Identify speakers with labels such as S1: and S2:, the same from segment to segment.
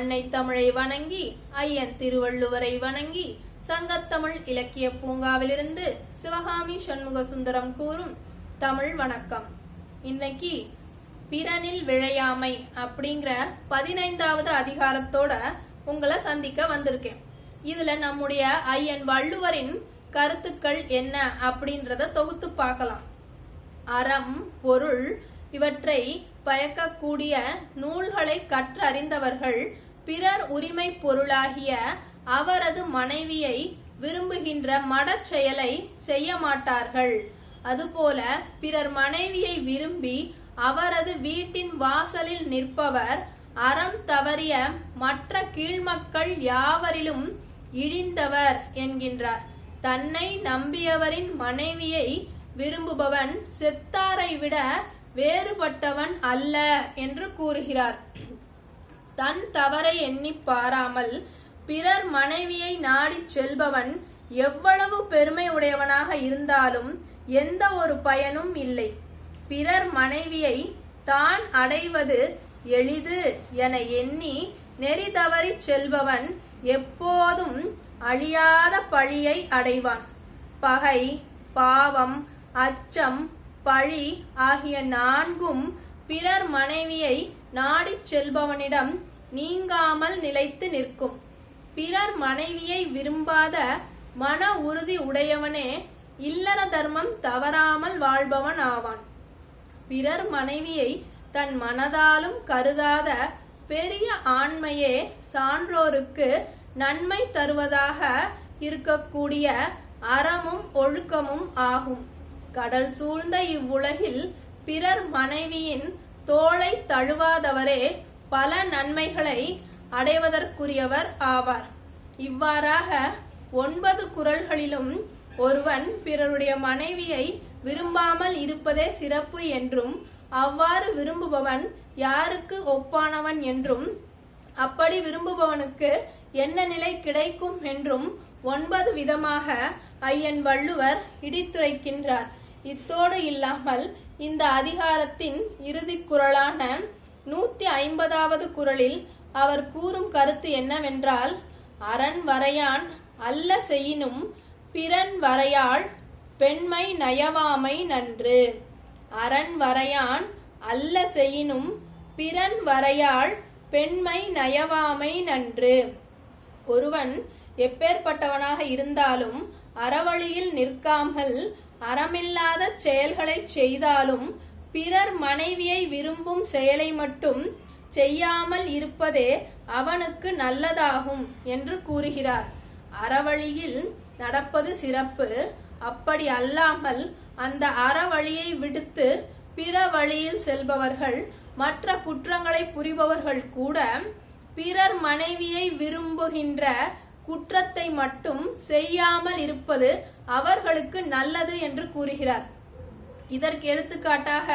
S1: அன்னை தமிழை வணங்கி ஐயன் திருவள்ளுவரை வணங்கி சங்கத்தமிழ் இலக்கிய பூங்காவிலிருந்து சிவகாமி சண்முக சுந்தரம் கூறும் தமிழ் வணக்கம். இன்னைக்கு பிறனில் விழையாமை அப்படிங்கிற பதினைந்தாவது அதிகாரத்தோட உங்களை சந்திக்க வந்திருக்கேன். இதுல நம்முடைய ஐயன் வள்ளுவரின் கருத்துக்கள் என்ன அப்படின்றத தொகுத்து பார்க்கலாம். அறம் பொருள் இவற்றை பயக்கக்கூடிய நூல்களை கற்றறிந்தவர்கள் பிறர் உரிமை பொருளாகிய அவரது மனைவியை விரும்புகின்ற மடச் செயலை செய்ய மாட்டார்கள் அதுபோல பிறர் மனைவியை விரும்பி அவரது வீட்டின் வாசலில் நிற்பவர் அறம் தவறிய மற்ற கீழ்மக்கள் யாவரிலும் இழிந்தவர் என்கின்றார். தன்னை நம்பியவரின் மனைவியை விரும்புபவன் செத்தாரை விட வேறுபட்டவன் அல்ல என்று கூறுகிறார். தன் தவறை எண்ணி பாராமல் பிறர் மனைவியை நாடிச் செல்பவன் எவ்வளவு பெருமை உடையவனாக இருந்தாலும் எந்த ஒரு பயனும் இல்லை. பிறர் மனைவியை தான் அடைவது எளிது என எண்ணி நெறி தவறிச் செல்பவன் எப்போதும் அழியாத பழியை அடைவான். பகை பாவம் அச்சம் பழி ஆகிய நான்கும் பிறர் மனைவியை நாடிச் செல்பவனிடம் நீங்காமல் நிலைத்து நிற்கும். பிறர் மனைவியை விரும்பாத மன உறுதி உடையவனே இல்லற தர்மம் தவறாமல் வாழ்பவன் ஆவான். பிறர் மனைவியை தன் மனதாலும் கருதாத பெரிய ஆண்மையே சான்றோருக்கு நன்மை தருவதாக இருக்கக்கூடிய அறமும் ஒழுக்கமும் ஆகும். கடல் சூழ்ந்த இவ்வுலகில் பிறர் மனைவியின் தோளை தழுவாதவரே பல நன்மைகளை அடைவதற்குரியவர் ஆவார். இவ்வாறாக ஒன்பது குரல்களிலும் ஒருவன் பிறருடைய மனைவியை விரும்பாமல் இருப்பதே சிறப்பு என்றும் அவ்வாறு விரும்புபவன் யாருக்கு ஒப்பானவன் என்றும் அப்படி விரும்புபவனுக்கு என்ன நிலை கிடைக்கும் என்றும் ஒன்பது விதமாக ஐயன் வள்ளுவர் இடித்துரைக்கின்றார். இத்தோடு இல்லாமல் இந்த அதிகாரத்தின் இறுதி குரலான நூத்தி ஐம்பதாவது குரலில் அவர் கூறும் கருத்து என்னவென்றால் அரண் வரையான் அல்ல செய்யினும் பிறன் வரையாள் பெண்மை நயவாமை நன்று. அரண் வரையான் அல்ல செய்யினும் பிறன் வரையாள் பெண்மை நயவாமை நன்று. ஒருவன் எப்பேற்பட்டவனாக இருந்தாலும் அறவழியில் நிற்காமல் அறமில்லாத செயல்களை செய்தாலும் பிறர் மனைவியை விரும்பும் செயலை மட்டும் செய்யாமல் இருப்பதே அவனுக்கு நல்லதாகும் என்று கூறுகிறார். அறவழியில் நடப்பது சிறப்பு. அப்படி அல்லாமல் அந்த அறவழியை விடுத்து பிற வழியில் செல்பவர்கள் மற்ற குற்றங்களை புரிபவர்கள் கூட பிறர் மனைவியை விரும்புகின்ற குற்றத்தை மட்டும் செய்யாமல் இருப்பது அவர்களுக்கு நல்லது என்று கூறுகிறார். இதற்கு எடுத்துக்காட்டாக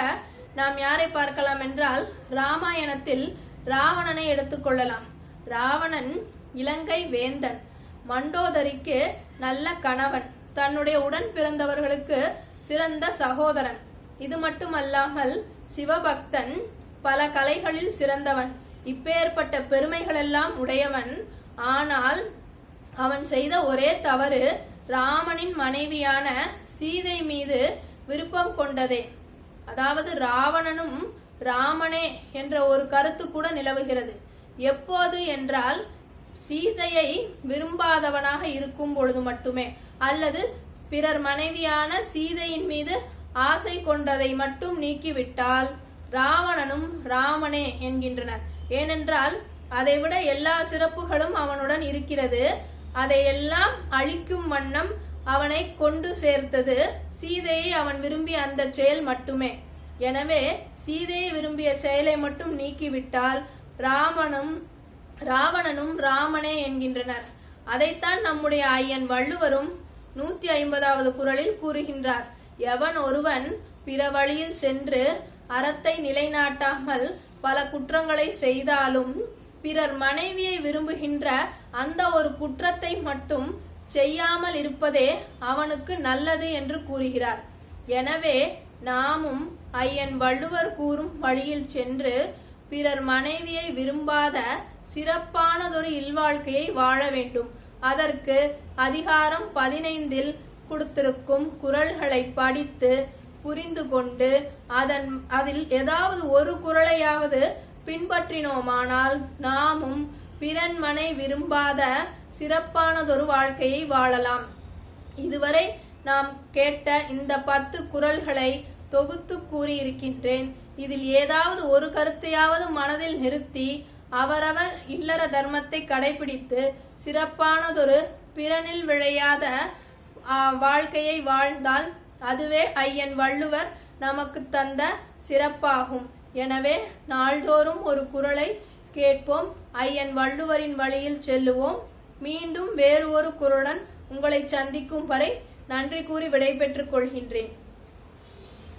S1: நாம் யாரை பார்க்கலாம் என்றால் ராமாயணத்தில் ராவணனை எடுத்துக்கொள்ளலாம் ராவணன் இலங்கை வேந்தன். மண்டோதரிக்கு நல்ல கணவன். தன்னுடைய உடன் பிறந்தவர்களுக்கு சிறந்த சகோதரன். இது மட்டுமல்லாமல் சிவபக்தன் பல கலைகளில் சிறந்தவன். இப்பேற்பட்ட பெருமைகளெல்லாம் உடையவன். ஆனால் அவன் செய்த ஒரே தவறு ராமனின் மனைவியான சீதை மீது விருப்பம் கொண்டதே. அதாவது ராவணனும் ராமனே என்ற ஒரு கருத்து கூட நிலவுகிறது. எப்போது என்றால் சீதையை விரும்பாதவனாக இருக்கும் பொழுது மட்டுமே அல்லது பிறர் மனைவியான சீதையின் மீது ஆசை கொண்டதை மட்டும் நீக்கிவிட்டால் ராவணனும் ராமனே என்கின்றனர். ஏனென்றால் அதைவிட எல்லா சிறப்புகளும் அவனுடன் இருக்கிறது. அதையெல்லாம் அழிக்கும் வண்ணம் அவனை கொண்டு சேர்த்தது சீதையை அவன் விரும்பிய அந்த செயல் மட்டுமே. எனவே சீதையை விரும்பிய செயலை மட்டும் நீக்கிவிட்டால் ராமனும் ராவணனும் ராமனே என்கின்றனர். அதைத்தான் நம்முடைய ஐயன் வள்ளுவரும் நூத்தி ஐம்பதாவது குரலில் கூறுகின்றார். எவன் ஒருவன் பிற வழியில் சென்று அறத்தை நிலைநாட்டாமல் பல குற்றங்களை செய்தாலும் பிறர் மனைவியை விரும்புகின்ற அந்த ஒரு குற்றத்தை மட்டும் செய்யாமல் இருப்பதே அவனுக்கு நல்லது என்று கூறுகிறார். எனவே நாமும் ஐயன் வள்ளுவர் கூறும் வழியில் சென்று பிறர் மனைவியை விரும்பாத சிறப்பானதொரு இல்வாழ்க்கையை வாழ வேண்டும். அதற்கு அதிகாரம் பதினைந்தில் கொடுத்திருக்கும் குரல்களை படித்து புரிந்து கொண்டு அதன் அதில் ஏதாவது ஒரு குறளையாவது பின்பற்றினோமானால் நாமும் பிறன்மனை விரும்பாத சிறப்பானதொரு வாழ்க்கையை வாழலாம். இதுவரை நாம் கேட்ட இந்த பத்து குறள்களை தொகுத்து கூறியிருக்கின்றேன். இதில் ஏதாவது ஒரு கருத்தையாவது மனதில் நிறுத்தி அவரவர் இல்லற தர்மத்தை கடைபிடித்து சிறப்பானதொரு பிறனில் விளையாத வாழ்க்கையை வாழ்ந்தால் அதுவே ஐயன் வள்ளுவர் நமக்கு தந்த சிறப்பாகும். எனவே நாள்தோறும் ஒரு குறளை கேட்போம். ஐயன் வள்ளுவரின் வழியில் செல்லுவோம். மீண்டும் வேறு ஒரு குரலுடன் உங்களை சந்திக்கும் வரை நன்றி கூறி விடைபெற்றுக் கொள்கின்றேன்.